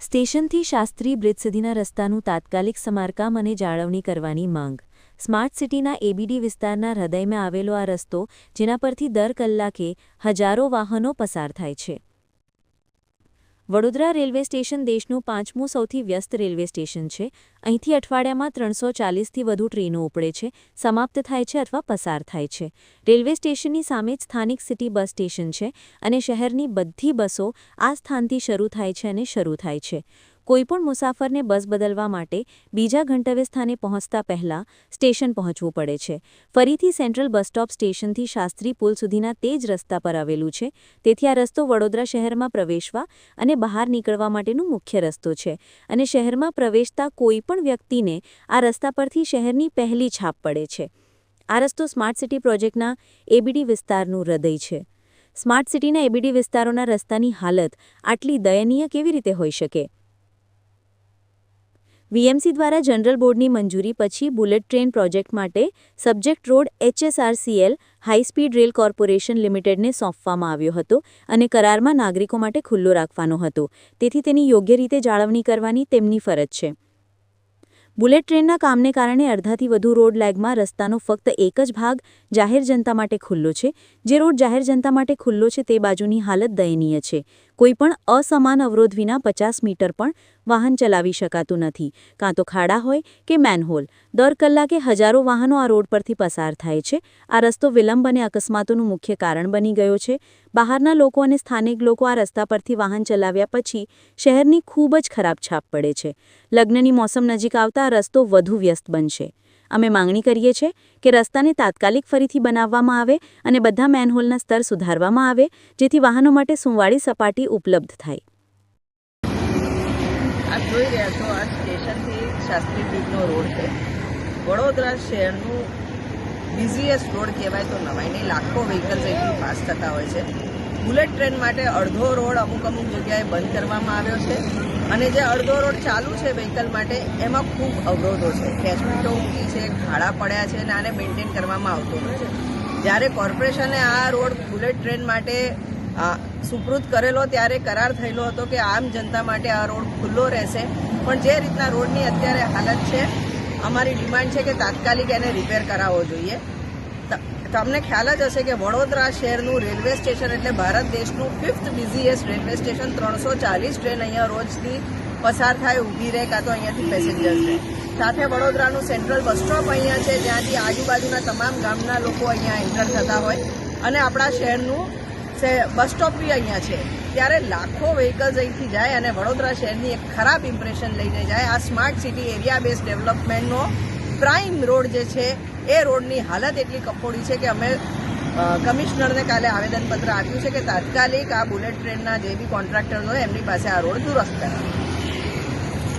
સ્ટેશનથી શાસ્ત્રી બ્રિજ સુધીના રસ્તાનું તાત્કાલિક સમારકામ અને જાળવણી કરવાની માંગ. સ્માર્ટ સિટીના એબીડી વિસ્તારના હૃદયમાં આવેલો આ રસ્તો, જેના પરથી દર કલાકે હજારો વાહનો પસાર થાય છે. વડોદરા રેલવે સ્ટેશન દેશનું પાંચમું સૌથી વ્યસ્ત રેલવે સ્ટેશન છે. અહીંથી અઠવાડિયામાં ત્રણસો ચાલીસથી વધુ ટ્રેનો ઉપડે છે, સમાપ્ત થાય છે અથવા પસાર થાય છે. રેલવે સ્ટેશનની સામે જ સ્થાનિક સિટી બસ સ્ટેશન છે અને શહેરની બધી બસો આ સ્થાનથી શરૂ થાય છે અને શરૂ થાય છે. કોઈપણ મુસાફરને બસ બદલવા માટે બીજા ગંતવ્ય સ્થાને પહોંચતા પહેલા સ્ટેશન પહોંચવું પડે છે. ફરીથી સેન્ટ્રલ બસ સ્ટોપ સ્ટેશનથી શાસ્ત્રી પુલ સુધીના તે જ રસ્તા પર આવેલું છે. તેથી આ રસ્તો વડોદરા શહેરમાં પ્રવેશવા અને બહાર નીકળવા માટેનું મુખ્ય રસ્તો છે અને શહેરમાં પ્રવેશતા કોઈપણ વ્યક્તિને આ રસ્તા પરથી શહેરની પહેલી છાપ પડે છે. આ રસ્તો સ્માર્ટ સિટી પ્રોજેક્ટના એબીડી વિસ્તારનું હૃદય છે. સ્માર્ટ સિટીના એબીડી વિસ્તારોના રસ્તાની હાલત આટલી દયનીય કેવી રીતે હોઈ શકે? વીએમસી દ્વારા જનરલ બોર્ડની મંજૂરી પછી બુલેટ ટ્રેન પ્રોજેક્ટ માટે subject road HSRCL high speed rail corporation લિમિટેડને સોંપવામાં આવ્યો હતો અને કરારમાં નાગરિકો માટે ખુલ્લો રાખવાનો હતો. તેથી તેની યોગ્ય રીતે જાળવણી કરવાની તેમની ફરજ છે. બુલેટ ટ્રેનના કામને કારણે અડધાથી વધુ રોડ લેગમાં રસ્તાનો ફક્ત એક જ ભાગ જાહેર જનતા માટે ખુલ્લો છે. જે રોડ જાહેર જનતા માટે ખુલ્લો છે તે બાજુની હાલત દયનીય છે. કોઈપણ અસમાન અવરોધ વિના પચાસ મીટર પણ વાહન ચલાવી શકાતું નથી. કાં તો ખાડા હોય કે મેનહોલ દર કલાકે હજારો વાહનો આ રોડ પરથી પસાર થાય છે. આ રસ્તો વિલંબ અને અકસ્માતોનું મુખ્ય કારણ બની ગયો છે. બહારના લોકો અને સ્થાનિક લોકો આ રસ્તા પરથી વાહન ચલાવ્યા પછી શહેરની ખૂબ જ ખરાબ છાપ પડે છે. લગ્નની મોસમ નજીક આવતા આ રસ્તો વધુ વ્યસ્ત બનશે. અમે માંગણી કરીએ છીએ કે રસ્તાને તાત્કાલિક ફરીથી બનાવવામાં આવે અને બધા મેનહોલના સ્તર સુધારવામાં આવે, જેથી વાહનો માટે સુંવાળી સપાટી ઉપલબ્ધ થાય. આપ જોઈ રહ્યા છો, આ સ્ટેશનથી શાસ્ત્રી બ્રિજનો રોડ છે. વડોદરા શહેરનું બિઝીએસ્ટ રોડ કહેવાય તો નવાય નહીં લાખો વ્હીકલ્સ અહીંથી પાસ થતા હોય છે. બુલેટ ટ્રેન માટે અડધો રોડ અમુક અમુક જગ્યાએ બંધ કરવામાં આવ્યો છે. અને જે અડધો રોડ ચાલુ છે વ્હીકલ માટે, એમાં ખૂબ અવરોધો છે. કેશમીટો ઊંચી છે, ખાડા પડ્યા છે અને આને મેન્ટેન કરવામાં આવતો નથી. જ્યારે કોર્પોરેશને આ રોડ બુલેટ ટ્રેન માટે સુપૃત કરેલો, ત્યારે કરાર થયેલો હતો કે આમ જનતા માટે આ રોડ ખુલ્લો રહેશે. પણ જે રીતના રોડની અત્યારે હાલત છે, અમારી ડિમાન્ડ છે કે તાત્કાલિક એને રિપેર કરાવવો જોઈએ. તમને ખ્યાલ જ હશે કે વડોદરા શહેરનું રેલવે સ્ટેશન એટલે ભારત દેશનું ફિફ્થ બિઝીએસ્ટ રેલવે સ્ટેશન. ત્રણસો ચાલીસ ટ્રેન અહીંયા રોજથી પસાર થાય, ઊભી રહે કાં તો અહીંયાથી પેસેન્જર્સ રહે સાથે વડોદરાનું સેન્ટ્રલ બસ સ્ટોપ અહીંયા છે, જ્યાંથી આજુબાજુના તમામ ગામના લોકો અહીંયા એન્ટર થતા હોય. અને આપણા શહેરનું બસ સ્ટોપ બી અહીંયા છે. ત્યારે લાખો વ્હીકલ્સ અહીંથી જાય અને વડોદરા શહેરની એક ખરાબ ઇમ્પ્રેશન લઈને જાય. આ સ્માર્ટ સિટી એરિયા બેઝ ડેવલપમેન્ટનો પ્રાઇમ રોડ જે છે એ રોડની હાલત એટલી કફોડી છે કે અમે કમિશનરને કાલે આવેદનપત્ર આપ્યું છે કે તાત્કાલિક આ બુલેટ ટ્રેનના જે બી કોન્ટ્રાક્ટરનો હોય એમની પાસે આ રોડ દુરસ્ત કરાવે.